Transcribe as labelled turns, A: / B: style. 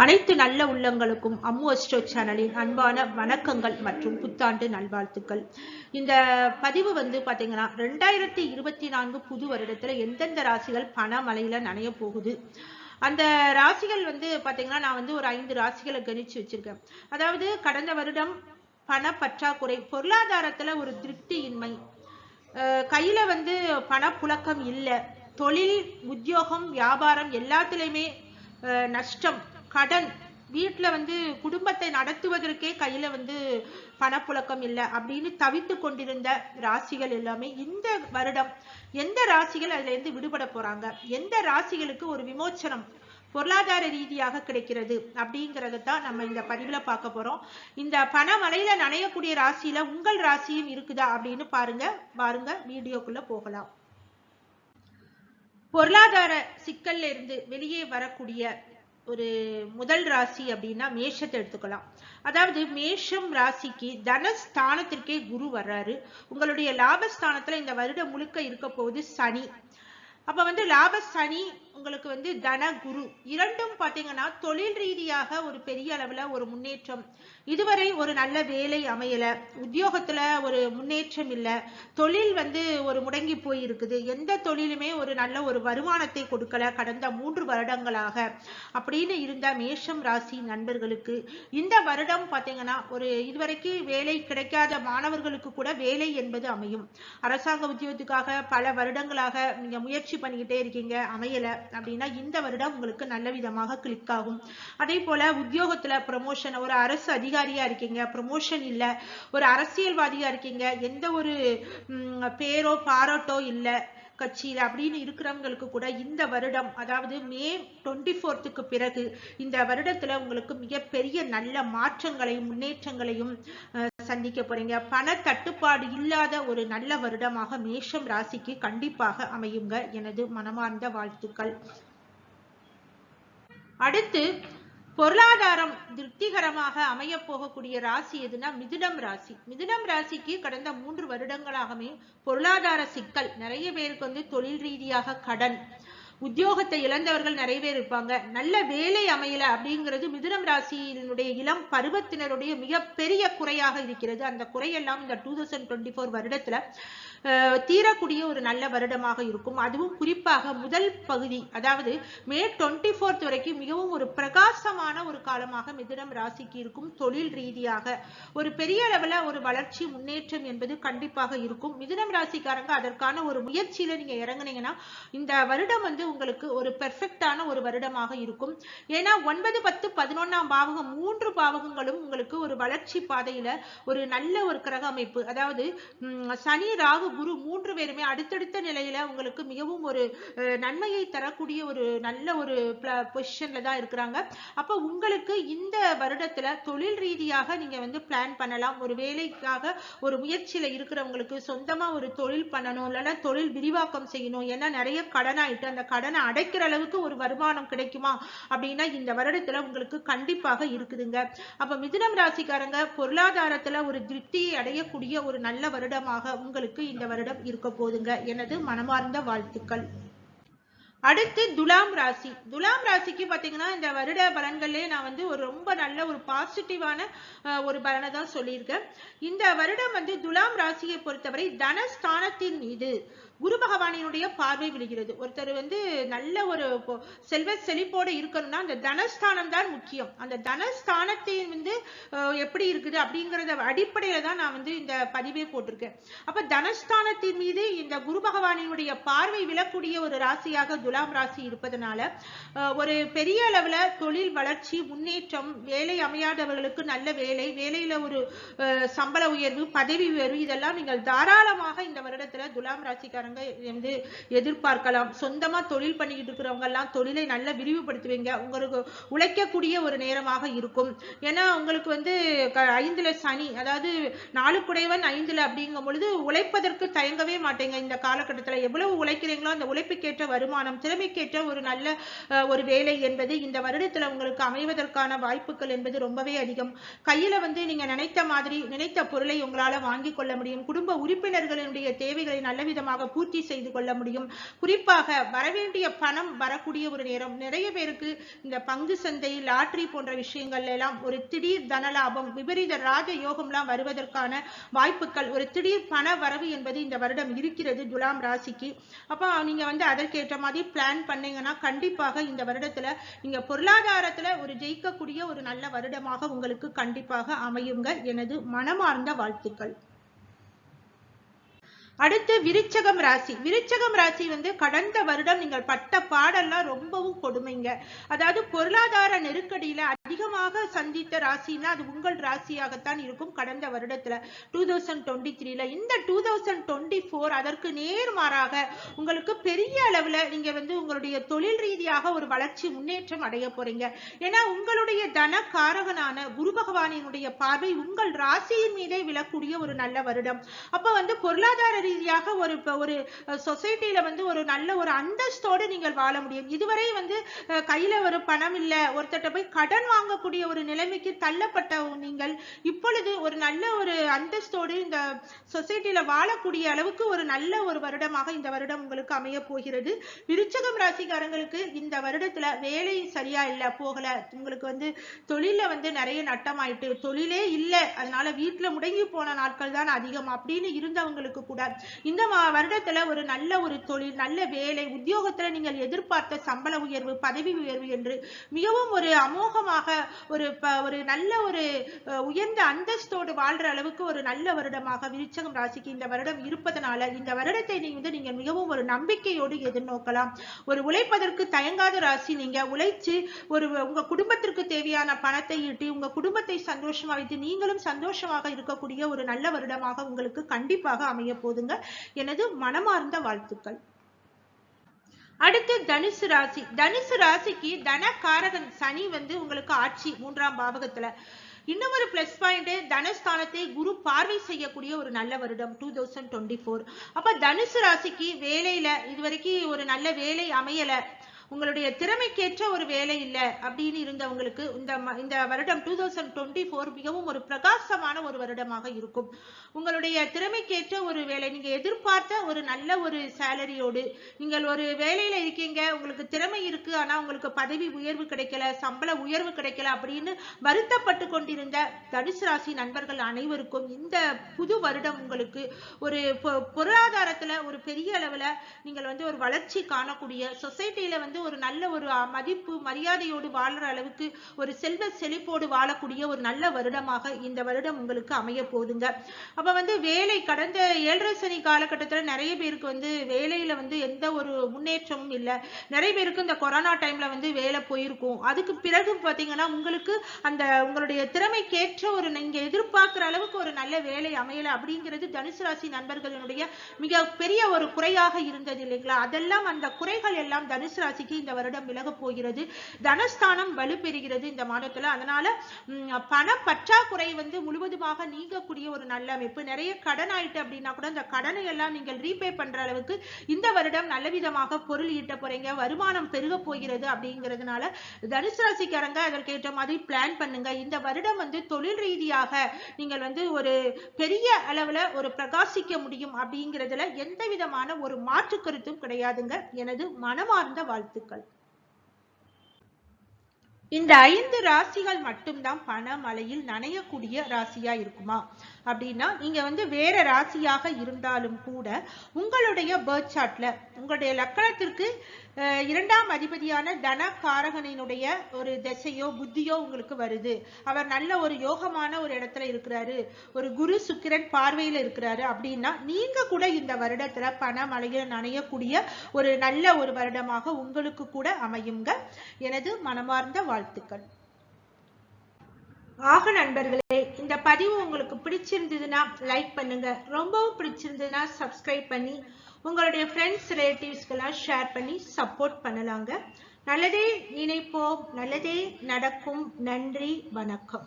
A: அனைத்து நல்ல உள்ளங்களுக்கும் அம்மு அஸ்ட்ரோ சேனலின் அன்பான வணக்கங்கள் மற்றும் புத்தாண்டு நல்வாழ்த்துக்கள். இந்த பதிவு வந்து பாத்தீங்கன்னா ரெண்டாயிரத்தி இருபத்தி நான்கு புது வருடத்துல எந்தெந்த ராசிகள் பணமலையில நனைய போகுது? அந்த ராசிகள் வந்து பாத்தீங்கன்னா நான் வந்து ஒரு ஐந்து ராசிகளை கணிச்சு வச்சிருக்கேன். அதாவது கடந்த வருடம் பண பற்றாக்குறை பொருளாதாரத்துல ஒரு திருப்தியின்மை. அஹ் கையில வந்து பணப்புழக்கம் இல்லை. தொழில் உத்தியோகம் வியாபாரம் எல்லாத்துலயுமே அஹ் நஷ்டம். கடன். வீட்டுல வந்து குடும்பத்தை நடத்துவதற்கே கையில வந்து பணப்புழக்கம் இல்லை அப்படின்னு தவித்து கொண்டிருந்த ராசிகள் எல்லாமே இந்த வருடம் எந்த ராசிகள் அதுல இருந்து விடுபட போறாங்க? எந்த ராசிகளுக்கு ஒரு விமோச்சனம் பொருளாதார ரீதியாக கிடைக்கிறது அப்படிங்கிறத தான் நம்ம இந்த பதிவுல பார்க்க போறோம். இந்த பணமழையில நனையக்கூடிய ராசியில உங்கள் ராசியும் இருக்குதா அப்படின்னு பாருங்க. பாருங்க வீடியோக்குள்ள போகலாம். பொருளாதார சிக்கல்ல இருந்து வெளியே வரக்கூடிய ஒரு முதல் ராசி அப்படின்னா மேஷத்தை எடுத்துக்கலாம். அதாவது மேஷம் ராசிக்கு தனஸ்தானத்திற்கே குரு வர்றாரு. உங்களுடைய லாபஸ்தானத்துல இந்த வருடம் முழுக்க இருக்க போகுது சனி. அப்ப வந்து லாப சனி உங்களுக்கு வந்து தன குரு. இரண்டும் பார்த்தீங்கன்னா தொழில் ரீதியாக ஒரு பெரிய அளவில் ஒரு முன்னேற்றம். இதுவரை ஒரு நல்ல வேலை அமையல. உத்தியோகத்துல ஒரு முன்னேற்றம் இல்லை. தொழில் வந்து ஒரு முடங்கி போயிருக்குது. எந்த தொழிலுமே ஒரு நல்ல ஒரு வருமானத்தை கொடுக்கல கடந்த மூன்று வருடங்களாக. அப்படின்னு இருந்த மேஷம் ராசி நண்பர்களுக்கு இந்த வருடம் பார்த்தீங்கன்னா ஒரு இதுவரைக்கும் வேலை கிடைக்காத மாணவர்களுக்கு கூட வேலை என்பது அமையும். அரசாங்க உத்தியோகத்துக்காக பல வருடங்களாக நீங்க முயற்சி பண்ணிக்கிட்டே இருக்கீங்க. அமையலை. அப்படின்னா இந்த வருடம் உங்களுக்கு நல்ல விதமாக கிளிக் ஆகும். அதே போல உத்தியோகத்துல ப்ரமோஷன் ஒரு அரசு அதிகாரியா இருக்கீங்க ப்ரமோஷன் இல்ல ஒரு அரசியல்வாதியா இருக்கீங்க எந்த ஒரு பேரோ பாராட்டோ இல்ல கட்சியில அப்படின்னு இருக்கிறவங்களுக்கு கூட இந்த வருடம் அதாவது மே டுவெண்ட்டி ஃபோர்த்துக்கு பிறகு இந்த வருடத்துல உங்களுக்கு மிகப்பெரிய நல்ல மாற்றங்களையும் முன்னேற்றங்களையும் அஹ், சந்திக்க போறீங்க. பண தட்டுப்பாடு இல்லாத ஒரு நல்ல வருடமாக மேஷம் ராசிக்கு கண்டிப்பாக அமையுங்க. எனது மனமார்ந்த வாழ்த்துக்கள். அடுத்து பொருளாதாரம் திருப்திகரமாக அமைய போகக்கூடிய ராசி எதுனா மிதுனம் ராசி. மிதுனம் ராசிக்கு கடந்த மூன்று வருடங்களாகவே பொருளாதார சிக்கல். நிறைய பேருக்கு வந்து தொழில் ரீதியாக கடன். உத்தியோகத்தை இழந்தவர்கள் நிறைய பேர் இருப்பாங்க. நல்ல வேலை அமையல அப்படிங்கிறது மிதுனம் ராசியினுடைய இளம் பருவத்தினருடைய மிகப்பெரிய குறையாக இருக்கிறது. அந்த குறையெல்லாம் இந்த டூ தௌசண்ட் டுவெண்ட்டி ஃபோர் வருடத்துல தீரக்கூடிய ஒரு நல்ல வருடமாக இருக்கும். அதுவும் குறிப்பாக முதல் பகுதி அதாவது மே டுவெண்ட்டி ஃபோர்த் வரைக்கும் மிகவும் ஒரு பிரகாசமான ஒரு காலமாக மிதுனம் ராசிக்கு இருக்கும். தொழில் ரீதியாக ஒரு பெரிய அளவில் ஒரு வளர்ச்சி முன்னேற்றம் என்பது கண்டிப்பாக இருக்கும். மிதுனம் ராசிக்காரங்க அதற்கான ஒரு முயற்சியில நீங்க இறங்குனீங்கன்னா இந்த வருடம் வந்து உங்களுக்கு ஒரு பெர்ஃபெக்டான ஒரு வருடமாக இருக்கும். ஏன்னா ஒன்பது பத்து பதினொன்னாம் பாவகம் மூன்று பாவகங்களும் உங்களுக்கு ஒரு வளர்ச்சி பாதையில ஒரு நல்ல ஒரு கிரக அமைப்பு. அதாவது சனி ராகு குரு மூன்று பேருமே அடுத்தடுத்த நிலையில உங்களுக்கு மிகவும் ஒரு நன்மையை தரக்கூடிய ஒரு நல்ல ஒரு பொசிஷன்ல தான் இருக்கிறாங்க. அப்ப உங்களுக்கு இந்த வருடத்துல தொழில் ரீதியாக நீங்க வந்து பிளான் பண்ணலாம். ஒரு வேலைக்காக ஒரு முயற்சியில இருக்கிறவங்களுக்கு சொந்தமா ஒரு தொழில் பண்ணணும். இல்லைன்னா தொழில் விரிவாக்கம் செய்யணும். ஏன்னா நிறைய கடன் ஆயிட்டு அந்த கடனை அடைக்கிற அளவுக்கு ஒரு வருமானம் கிடைக்குமா? அப்படின்னா இந்த வருடத்துல உங்களுக்கு கண்டிப்பாக இருக்குதுங்க. அப்ப மிதுனம் ராசிக்காரங்க பொருளாதாரத்துல ஒரு திருப்தியை அடையக்கூடிய ஒரு நல்ல வருடமாக உங்களுக்கு இந்த வருடம் இருக்க போதுங்க. எனது மனமார்ந்த வாழ்த்துக்கள். அடுத்து துலாம் ராசி. துலாம் ராசிக்கு பாத்தீங்கன்னா இந்த வருட பலன்கள்லயே நான் வந்து ஒரு ரொம்ப நல்ல ஒரு பாசிட்டிவான ஒரு பலனை தான் சொல்லியிருக்கேன். இந்த வருடம் வந்து துலாம் ராசியை பொறுத்தவரை தனஸ்தானத்தின் மீது குரு பகவானினுடைய பார்வை விழுகிறது ஒருத்தர் வந்து நல்ல ஒரு செல்வ செழிப்போடு இருக்கணும்னா அந்த தனஸ்தானம் தான் முக்கியம். அந்த தனஸ்தானத்தின் வந்து எப்படி இருக்குது அப்படிங்கறத அடிப்படையில தான் நான் வந்து இந்த பதிவே போட்டிருக்கேன். அப்ப தனஸ்தானத்தின் மீது இந்த குரு பகவானினுடைய பார்வை விழக்கூடிய ஒரு ராசியாக துலாம் ராசி இருப்பதனால ஒரு பெரிய அளவுல தொழில் வளர்ச்சி முன்னேற்றம் வேலை அமையாதவர்களுக்கு நல்ல வேலை வேலையில ஒரு அஹ், சம்பள உயர்வு பதவி உயர்வு இதெல்லாம் நீங்கள் தாராளமாக இந்த வருடத்துல துலாம் ராசிக்காரங்க வந்து எதிர்பார்க்கலாம். சொந்தமா தொழில் பண்ணிக்கிட்டு இருக்கிறவங்க எல்லாம் தொழிலை நல்லா விரிவுபடுத்துவீங்க. உங்களுக்கு உழைக்கக்கூடிய ஒரு நேரமாக இருக்கும். ஏன்னா உங்களுக்கு வந்து ஐந்துல சனி அதாவது நாலு குடைவன் ஐந்துல அப்படிங்கும் பொழுது உழைப்பதற்கு தயங்கவே மாட்டேங்க. இந்த காலகட்டத்துல எவ்வளவு உழைக்கிறீங்களோ அந்த உழைப்புக்கேற்ற வருமானம் திறமைக்கேற்ற ஒரு நல்ல ஒரு வேலை என்பது இந்த வருடத்துல உங்களுக்கு அமைவதற்கான வாய்ப்புகள் என்பது ரொம்பவே அதிகம். கையில வந்து நீங்க நினைத்த மாதிரி நினைத்த பொருளை உங்களால வாங்கி கொள்ள முடியும். குடும்ப உறுப்பினர்களுடைய தேவைகளை நல்ல விதமாக பூர்த்தி செய்து கொள்ள முடியும். குறிப்பாக வரவேண்டிய பணம் வரக்கூடிய ஒரு நேரம். நிறைய பேருக்கு இந்த பங்கு சந்தை லாட்ரி போன்ற விஷயங்கள் எல்லாம் ஒரு திடீர் தனலாபம் விபரீத ராஜ யோகம்லாம் வருவதற்கான வாய்ப்புகள். ஒரு திடீர் பண வரவு என்பது இந்த வருடம் இருக்கிறது துலாம் ராசிக்கு. அப்போ நீங்க வந்து அதற்கேற்ற மாதிரி பிளான் பண்ணீங்கன்னா கண்டிப்பாக இந்த வருடத்துல நீங்க பொருளாதாரத்துல ஒரு ஜெயிக்கக்கூடிய ஒரு நல்ல வருடமாக உங்களுக்கு கண்டிப்பாக அமையுங்க. எனது மனமார்ந்த வாழ்த்துக்கள். அடுத்து விருச்சகம் ராசி. விருச்சகம் ராசி வந்து கடந்த வருடம் நீங்கள் பட்ட பாடெல்லாம் ரொம்பவும் கொடுமைங்க. அதாவது பொருளாதார நெருக்கடியில அதிகமாக சந்தித்த ராசினா அது உங்கள் ராசியாகத்தான் இருக்கும். கடந்த வருடத்துல டூ தௌசண்ட் டுவெண்ட்டி த்ரீல இந்த டூ தௌசண்ட் டுவெண்ட்டி ஃபோர் அதற்கு நேர்மாறாக உங்களுக்கு பெரிய அளவுல நீங்க வந்து உங்களுடைய தொழில் ரீதியாக ஒரு வளர்ச்சி முன்னேற்றம் அடைய போறீங்க. ஏன்னா உங்களுடைய தன காரகனான குரு பகவானினுடைய பார்வை உங்கள் ராசியின் மீதே விழக்கூடிய ஒரு நல்ல வருடம். அப்ப வந்து பொருளாதார ரீதியாக ஒரு ஒரு சொசைட்டில வந்து ஒரு நல்ல ஒரு அந்தஸ்தோடு நீங்கள் வாழ முடியும். இதுவரை வந்து கையில ஒரு பணம் இல்ல ஒருத்தட்ட போய் கடன் வாங்கக்கூடிய ஒரு நிலைமைக்கு தள்ளப்பட்ட நீங்கள். இப்பொழுது ஒரு நல்ல ஒரு அந்தஸ்தோடு இந்த சொசைட்டில வாழக்கூடிய அளவுக்கு ஒரு நல்ல ஒரு வருடமாக இந்த வருடம் உங்களுக்கு அமைய போகிறது. விருச்சகம் ராசிக்காரங்களுக்கு இந்த வருடத்துல வேலை சரியா இல்ல போகல. உங்களுக்கு வந்து தொழில வந்து நிறைய நட்டமாயிட்டு தொழிலே இல்லை. அதனால வீட்டுல முடங்கி போன நாட்கள் தான் அதிகம் அப்படின்னு இருந்தவங்களுக்கு கூட இந்த வருடத்துல ஒரு நல்ல ஒரு தொழில் நல்ல வேலை உத்தியோகத்துல நீங்கள் எதிர்பார்த்த சம்பள உயர்வு பதவி உயர்வு என்று மிகவும் ஒரு அமோகமாக ஒரு ஒரு நல்ல ஒரு உயர்ந்த அந்தஸ்தோடு வாழ்ற அளவுக்கு ஒரு நல்ல வருடமாக விருச்சகம் ராசிக்கு இந்த வருடம் இருப்பதனால இந்த வருடத்தை நீங்க வந்து நீங்க மிகவும் ஒரு நம்பிக்கையோடு எதிர்நோக்கலாம். ஒரு உழைப்பதற்கு தயங்காத ராசி. நீங்க உழைச்சு ஒரு உங்க குடும்பத்திற்கு தேவையான பணத்தை ஈட்டி உங்க குடும்பத்தை சந்தோஷமா வைத்து நீங்களும் சந்தோஷமாக இருக்கக்கூடிய ஒரு நல்ல வருடமாக உங்களுக்கு கண்டிப்பாக அமைய போதுங்க. எனது மனமார்ந்த வாழ்த்துக்கள். அடுத்து தனுசு ராசி. தனுசு ராசிக்கு தனகாரகன் சனி வந்து உங்களுக்கு ஆட்சி மூன்றாம் பாவகத்துல. இன்னும் ஒரு பிளஸ் பாயிண்ட் தனஸ்தானத்தை குரு பார்வை செய்யக்கூடிய ஒரு நல்ல வருடம் டூ தௌசண்ட் டுவெண்ட்டி ஃபோர் அப்ப தனுசு ராசிக்கு வேலையில இதுவரைக்கும் ஒரு நல்ல வேலை அமையல. உங்களுடைய திறமைக்கேற்ற ஒரு வேலை இல்லை அப்படின்னு இருந்தவங்களுக்கு இந்த இந்த வருடம் டூ தௌசண்ட் டுவெண்ட்டி ஃபோர் மிகவும் ஒரு பிரகாசமான ஒரு வருடமாக இருக்கும். உங்களுடைய திறமைக்கேற்ற ஒரு வேலை நீங்க எதிர்பார்த்த ஒரு நல்ல ஒரு சேலரியோடு நீங்கள் ஒரு வேலையில இருக்கீங்க உங்களுக்கு திறமை இருக்கு ஆனா உங்களுக்கு பதவி உயர்வு கிடைக்கல சம்பள உயர்வு கிடைக்கல அப்படின்னு வருத்தப்பட்டு கொண்டிருந்த தனுசு ராசி நண்பர்கள் அனைவருக்கும் இந்த புது வருடம் உங்களுக்கு ஒரு பொருளாதாரத்துல ஒரு பெரிய அளவுல நீங்கள் வந்து ஒரு வளர்ச்சி காணக்கூடிய சொசைட்டில வந்து ஒரு நல்ல ஒரு மதிப்பு மரியாதையோடு வாழ்ற அளவுக்கு ஒரு செல்வ செழிப்போடு வாழக்கூடிய ஒரு நல்ல வருடமாக இந்த வருடம் உங்களுக்கு அமைய போகுதுங்க. அப்ப வந்து வேலை கடந்த ஏழரை சனி காலகட்டத்துல நிறைய பேருக்கு வந்து வேலையில வந்து எந்த ஒரு முன்னேற்றமும் இல்லை. நிறைய பேருக்கு இந்த கொரோனா டைம்ல வந்து வேலை போயிருக்கும். அதுக்கு பிறகு பாத்தீங்கன்னா உங்களுக்கு அந்த உங்களுடைய திறமைக்கேற்ற ஒரு நீங்க எதிர்பார்க்கிற அளவுக்கு ஒரு நல்ல வேலை அமையல அப்படிங்கிறது தனுசு ராசி நண்பர்களுடைய மிக பெரிய ஒரு குறையாக இருந்தது இல்லைங்களா? அதெல்லாம் அந்த குறைகள் எல்லாம் தனுசு ராசிக்கு ராசிக்கு இந்த வருடம் விலக போகிறது. தனஸ்தானம் வலுப்பெறுகிறது இந்த மாதத்துல. அதனால பண பற்றாக்குறை வந்து முழுவதுமாக நீங்கக்கூடிய ஒரு நல்ல அமைப்பு. நிறைய கடன் ஆயிட்டு அப்படின்னா கூட இந்த கடனை எல்லாம் நீங்கள் ரீபே பண்ற அளவுக்கு இந்த வருடம் நல்ல விதமாக பொருள் ஈட்ட போறீங்க. வருமானம் பெருக போகிறது அப்படிங்கிறதுனால தனுசு ராசிக்காரங்க அதற்கேற்ற மாதிரி பிளான் பண்ணுங்க. இந்த வருடம் வந்து தொழில் ரீதியாக நீங்கள் வந்து ஒரு பெரிய அளவுல ஒரு பிரகாசிக்க முடியும் அப்படிங்கிறதுல எந்த விதமான ஒரு மாற்று கருத்தும் கிடையாதுங்க. எனது மனமார்ந்த வாழ்த்து வாழ்த்துக்கள் இந்த ஐந்து ராசிகள் மட்டும்தான் பணமலையில் நனையக்கூடிய ராசியா இருக்குமா? அப்படின்னா நீங்க வந்து வேற ராசியாக இருந்தாலும் கூட உங்களுடைய பேர்த் சார்ட்ல உங்களுடைய லக்கணத்திற்கு இரண்டாம் அதிபதியான தன காரகனினுடைய ஒரு திசையோ புத்தியோ உங்களுக்கு வருது. அவர் நல்ல ஒரு யோகமான ஒரு இடத்துல இருக்கிறாரு. ஒரு குரு சுக்கிரன் பார்வையில இருக்கிறாரு. அப்படின்னா நீங்க கூட இந்த வருடத்துல பண நனையக்கூடிய ஒரு நல்ல ஒரு வருடமாக உங்களுக்கு கூட அமையுங்க. எனது மனமார்ந்த வாழ்த்துக்கள். ஆக நண்பர்களே இந்த பதிவு உங்களுக்கு பிடிச்சிருந்ததுன்னா லைக் பண்ணுங்க. ரொம்பவும் பிடிச்சிருந்ததுன்னா சப்ஸ்கிரைப் பண்ணி உங்களுடைய ஃப்ரெண்ட்ஸ் ரிலேட்டிவ்ஸ்க்கெல்லாம் ஷேர் பண்ணி சப்போர்ட் பண்ணலாங்க. நல்லதே நினைப்போம் நல்லதே நடக்கும். நன்றி வணக்கம்.